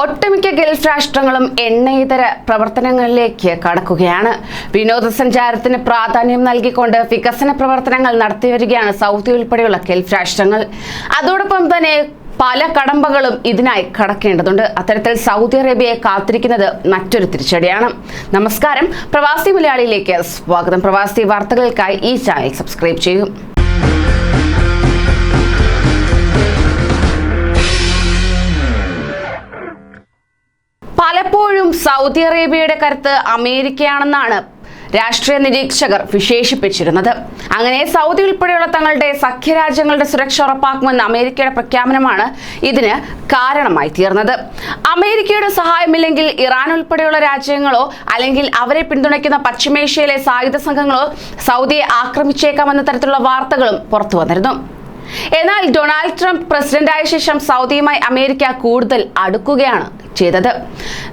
ഒട്ടുമിക്ക ഗൾഫ് രാഷ്ട്രങ്ങളും എണ്ണയിതര പ്രവർത്തനങ്ങളിലേക്ക് കടക്കുകയാണ്. വിനോദസഞ്ചാരത്തിന് പ്രാധാന്യം നൽകിക്കൊണ്ട് വികസന പ്രവർത്തനങ്ങൾ നടത്തിവരികയാണ് സൗദി ഉൾപ്പെടെയുള്ള ഗൾഫ് രാഷ്ട്രങ്ങൾ. അതോടൊപ്പം തന്നെ പല കടമ്പകളും ഇതിനായി കടക്കേണ്ടതുണ്ട്. അത്തരത്തിൽ സൗദി അറേബ്യയെ കാത്തിരിക്കുന്നത് മറ്റൊരു തിരിച്ചടിയാണ്. നമസ്കാരം. പ്രവാസി മലയാളിയിലേക്ക് സ്വാഗതം. പ്രവാസി വാർത്തകൾക്കായി ഈ ചാനൽ സബ്സ്ക്രൈബ് ചെയ്യൂ. പലപ്പോഴും സൗദി അറേബ്യയുടെ കരുത്ത് അമേരിക്കയാണെന്നാണ് രാഷ്ട്രീയ നിരീക്ഷകർ വിശേഷിപ്പിച്ചിരുന്നത്. അങ്ങനെ സൗദി ഉൾപ്പെടെയുള്ള തങ്ങളുടെ സഖ്യരാജ്യങ്ങളുടെ സുരക്ഷ ഉറപ്പാക്കുമെന്ന അമേരിക്കയുടെ പ്രഖ്യാപനമാണ് ഇതിന് കാരണമായി തീർന്നത്. അമേരിക്കയുടെ സഹായമില്ലെങ്കിൽ ഇറാൻ ഉൾപ്പെടെയുള്ള രാജ്യങ്ങളോ അല്ലെങ്കിൽ അവരെ പിന്തുണയ്ക്കുന്ന പശ്ചിമേഷ്യയിലെ സായുധ സംഘങ്ങളോ സൗദിയെ ആക്രമിച്ചേക്കാമെന്ന തരത്തിലുള്ള വാർത്തകളും പുറത്തു വന്നിരുന്നു. എന്നാൽ ഡൊണാൾഡ് ട്രംപ് പ്രസിഡന്റായ ശേഷം സൗദിയുമായി അമേരിക്ക കൂടുതൽ അടുക്കുകയാണ് ചെയ്തത്.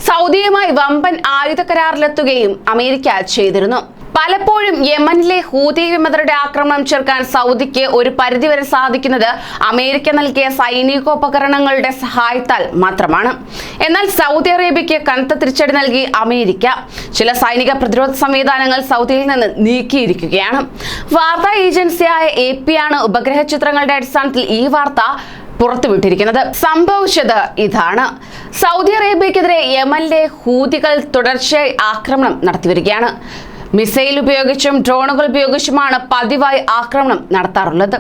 സൗദിയുമായി വമ്പൻ ആയുധ കരാറിലെത്തുകയും അമേരിക്ക ചെയ്തിരുന്നു. പലപ്പോഴും യമനിലെ ഹൂതി വിമതരുടെ ആക്രമണം ചെറുക്കാൻ സൗദിക്ക് ഒരു പരിധിവരെ സാധിക്കുന്നത് അമേരിക്ക നൽകിയ സൈനികോപകരണങ്ങളുടെ സഹായത്താൽ മാത്രമാണ്. എന്നാൽ സൗദി അറേബ്യയ്ക്ക് കനത്ത തിരിച്ചടി നൽകി അമേരിക്ക. ചില സൈനിക പ്രതിരോധ സംവിധാനങ്ങൾ സൗദിയിൽ നിന്ന് നീക്കിയിരിക്കുകയാണ്. വാർത്താ ഏജൻസിയായ എ ആണ് ഉപഗ്രഹ ചിത്രങ്ങളുടെ അടിസ്ഥാനത്തിൽ ഈ വാർത്ത പുറത്തുവിട്ടിരിക്കുന്നത്. സംഭവിച്ചത് ഇതാണ്. സൗദി അറേബ്യക്കെതിരെ യമനിലെ ഹൂതികൾ തുടർച്ചയായി ആക്രമണം നടത്തിവരികയാണ്. മിസൈൽ ഉപയോഗിച്ചും ഡ്രോണുകൾ ഉപയോഗിച്ചുമാണ് പതിവായി ആക്രമണം നടത്താറുള്ളത്.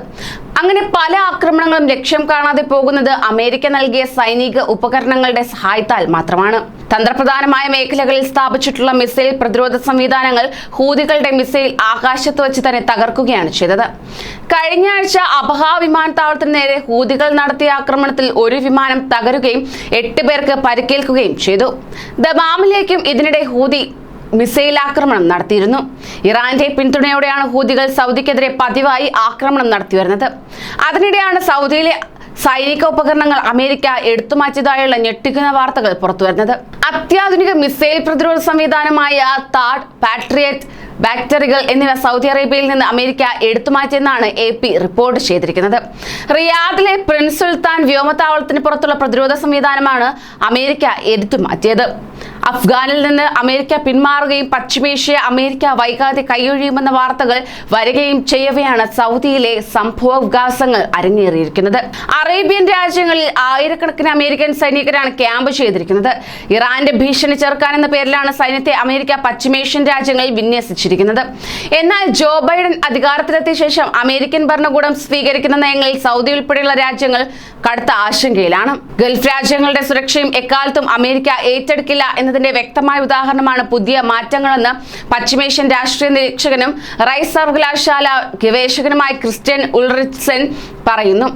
അങ്ങനെ പല ആക്രമണങ്ങളും ലക്ഷ്യം കാണാതെ പോകുന്നത് അമേരിക്ക നൽകിയ സൈനിക ഉപകരണങ്ങളുടെ സഹായത്താൽ മാത്രമാണ്. തന്ത്രപ്രധാനമായ മേഖലകളിൽ സ്ഥാപിച്ചിട്ടുള്ള മിസൈൽ പ്രതിരോധ സംവിധാനങ്ങൾ ഹൂതികളുടെ മിസൈൽ ആകാശത്ത് വെച്ച് തന്നെ തകർക്കുകയാണ് ചെയ്തത്. കഴിഞ്ഞ ആഴ്ച അബഹ വിമാനത്താവളത്തിന് നേരെ ഹൂതികൾ നടത്തിയ ആക്രമണത്തിൽ ഒരു വിമാനം തകരുകയും എട്ട് പേർക്ക് പരിക്കേൽക്കുകയും ചെയ്തു. ദമാമിലേക്കും ഇതിനിടെ ഹൂതി മിസൈൽ ആക്രമണം നടത്തിയിരുന്നു. ഇറാന്റെ പിന്തുണയോടെയാണ് ഹൂതികൾ സൗദിക്കെതിരെ പതിവായി ആക്രമണം നടത്തിവരുന്നത് അതിനിടെയാണ് സൗദിയിലെ സൈനിക ഉപകരണങ്ങൾ അമേരിക്ക എടുത്തുമാറ്റിയതായുള്ള ഞെട്ടിക്കുന്ന വാർത്തകൾ പുറത്തുവരുന്നത് അത്യാധുനിക മിസൈൽ പ്രതിരോധ സംവിധാനമായ താഡ് പാട്രിയറ്റ് ബാക്ടറികൾ എന്നിവ സൗദി അറേബ്യയിൽ നിന്ന് അമേരിക്ക എടുത്തുമാറ്റിയെന്നാണ് എ പി റിപ്പോർട്ട് ചെയ്തിരിക്കുന്നത്. റിയാദിലെ പ്രിൻസ് സുൽത്താൻ വ്യോമത്താവളത്തിന് പുറത്തുള്ള പ്രതിരോധ സംവിധാനമാണ് അമേരിക്ക എടുത്തുമാറ്റിയത് അഫ്ഗാനിൽ നിന്ന് അമേരിക്ക പിന്മാറുകയും പശ്ചിമേഷ്യ അമേരിക്ക വൈകാതെ കൈയൊഴിയുമെന്ന വാർത്തകൾ വരികയും ചെയ്യവെയാണ് സൗദിയിലെ സംഭവവികാസങ്ങൾ അരങ്ങേറിയിരിക്കുന്നത്. അറേബ്യൻ രാജ്യങ്ങളിൽ ആയിരക്കണക്കിന് അമേരിക്കൻ സൈനികരാണ് ക്യാമ്പ് ചെയ്തിരിക്കുന്നത്. ഇറാന്റെ ഭീഷണി ചെറുക്കാൻ എന്ന പേരിലാണ് സൈന്യത്തെ അമേരിക്ക പശ്ചിമേഷ്യൻ രാജ്യങ്ങളിൽ വിന്യസിച്ചിരിക്കുന്നത് എന്നാൽ ജോ ബൈഡൻ അധികാരത്തിലെത്തിയ ശേഷം അമേരിക്കൻ ഭരണകൂടം സ്വീകരിക്കുന്ന നയങ്ങളിൽ സൗദി ഉൾപ്പെടെയുള്ള രാജ്യങ്ങൾ കടുത്ത ആശങ്കയിലാണ്. ഗൾഫ് രാജ്യങ്ങളുടെ സുരക്ഷയും എക്കാലത്തും അമേരിക്ക ഏറ്റെടുക്കില്ല എന്നതിന്റെ വ്യക്തമായ ഉദാഹരണമാണ് പുതിയ മാറ്റങ്ങളെന്ന് പശ്ചിമേഷ്യൻ രാഷ്ട്രീയ നിരീക്ഷകനും റൈസ് സർവകലാശാല ഗവേഷകനുമായ ക്രിസ്ത്യൻ ഉൾറിറ്റ്സൻ പറയുന്നു.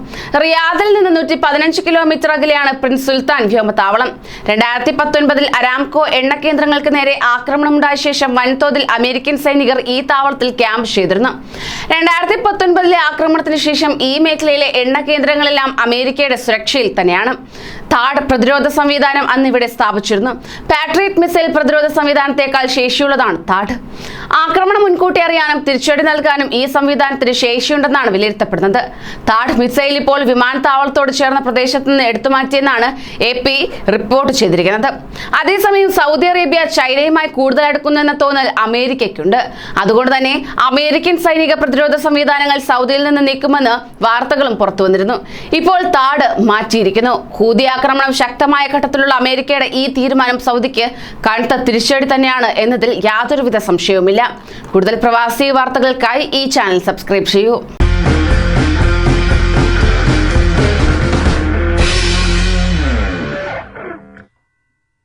റിയാദിൽ നിന്ന് നൂറ്റി പതിനഞ്ച് കിലോമീറ്റർ അകലെയാണ് പ്രിൻസ് സുൽത്താൻ വ്യോമത്താവളം. രണ്ടായിരത്തി പത്തൊൻപതിൽ അരാംകോ എണ്ണ കേന്ദ്രങ്ങൾക്ക് നേരെ ആക്രമണമുണ്ടായ ശേഷം വൻതോതിൽ അമേരിക്കൻ സൈനികർ ഈ താവളത്തിൽ ക്യാമ്പ് ചെയ്തിരുന്നു. രണ്ടായിരത്തി പത്തൊൻപതിലെ ആക്രമണത്തിന് ശേഷം ഈ മേഖലയിലെ എണ്ണ കേന്ദ്രങ്ങളെല്ലാം അമേരിക്കയുടെ സുരക്ഷയിൽ തന്നെയാണ്. താഡ് പ്രതിരോധ സംവിധാനം അന്ന് ഇവിടെ സ്ഥാപിച്ചിരുന്നു. പാട്രിയറ്റ് മിസൈൽ പ്രതിരോധ സംവിധാനത്തെക്കാൾ ശേഷിയുള്ളതാണ് താഡ് ആക്രമണം മുൻകൂട്ടി അറിയാനും തിരിച്ചടി നൽകാനും ഈ സംവിധാനത്തിന് ശേഷിയുണ്ടെന്നാണ് വിലയിരുത്തപ്പെടുന്നത്. താഡ് മിസൈൽ ഇപ്പോൾ വിമാനത്താവളത്തോട് ചേർന്ന പ്രദേശത്ത് നിന്ന് എടുത്തുമാറ്റിയെന്നാണ് എ പി റിപ്പോർട്ട് ചെയ്തിരിക്കുന്നത്. അതേസമയം സൗദി അറേബ്യ ചൈനയുമായി കൂടുതൽ അടുക്കുന്നു എന്ന തോന്നൽ അമേരിക്കയ്ക്കുണ്ട്. അതുകൊണ്ട് തന്നെ അമേരിക്കൻ സൈനിക പ്രതിരോധ സംവിധാനങ്ങൾ സൗദിയിൽ നിന്ന് നീക്കുമെന്ന് വാർത്തകളും പുറത്തു വന്നിരുന്നു. ഇപ്പോൾ താട് മാറ്റിയിരിക്കുന്നു. ഹൂതി ആക്രമണം ശക്തമായ ഘട്ടത്തിലുള്ള അമേരിക്കയുടെ ഈ തീരുമാനം സൗദിക്ക് കടുത്ത തിരിച്ചടി തന്നെയാണ് എന്നതിൽ യാതൊരുവിധ സംശയവുമില്ല. കൂടുതൽ പ്രവാസി വാർത്തകൾക്കായി ഈ ചാനൽ സബ്സ്ക്രൈബ് ചെയ്യൂ.